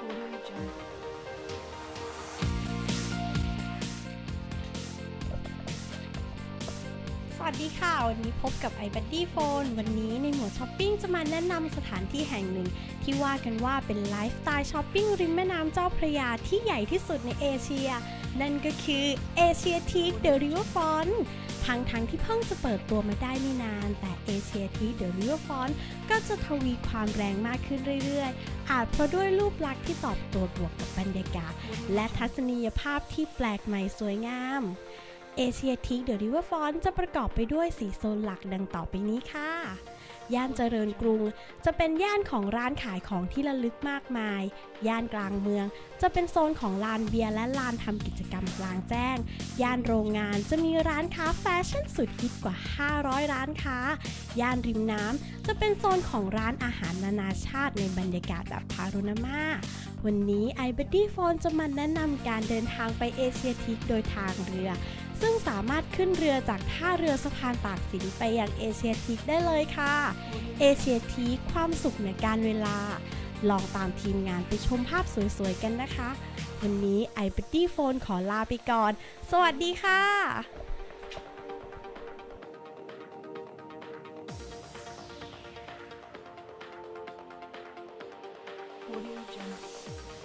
สวัสดีค่ะ วันนี้พบกับ i b u d d y Phone วันนี้ในหมวดช้อปปิ้งจะมาแนะนำสถานที่แห่งหนึ่ง ที่ว่ากันว่าเป็นไลฟ์สไตล์ช้อปปิ้งริมแม่น้ำเจ้าพระยาที่ใหญ่ที่สุดในเอเชีย นั่นก็คือ Asia t e a k The Riverfront ทั้งทั้งที่เพิ่งจะเปิดตัวมาได้ไม่นาน แต่เอเชียทีเดอะริเวอร์ฟอนก็จะทวีความแรงมากขึ้นเรื่อยๆ อาจเพราะด้วยรูปลักษณ์ที่ตอบตัวบวกกับบรรยากาศ และทัศนียภาพที่แปลกใหม่สวยงาม เอเชียทีคเดอะริเวอร์ฟอนจะประกอบไปด้วย4โซนหลักดังต่อไปนี้ค่ะ ย่านเจริญกรุง จะเป็นย่านของร้านขายของที่ระลึกมากมาย ย่านกลางเมือง จะเป็นโซนของลานเบียร์และลานทำกิจกรรมกลางแจ้ง ย่านโรงงานจะมีร้านค้าแฟชั่นสุดฮิตกว่า 500 ร้านค้า ย่านริมน้ำจะเป็นโซนของร้านอาหารนานาชาติในบรรยากาศแบบพาโรนามาวันนี้ iBuddy Phone จะมาแนะนำการเดินทางไปเอเชียทีคโดยทางเรือ ซึ่งสามารถขึ้นเรือจากท่าเรือสะพานตากสินไปยังเอเชียทีกได้เลยค่ะเอเชียทีกความสุขในการเวลา ลองตามทีมงานไปชมภาพสวยๆกันนะคะ วันนี้ไอปตี้โฟนขอลาไปก่อน สวัสดีค่ะ我有讲。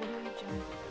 Audio Jungle.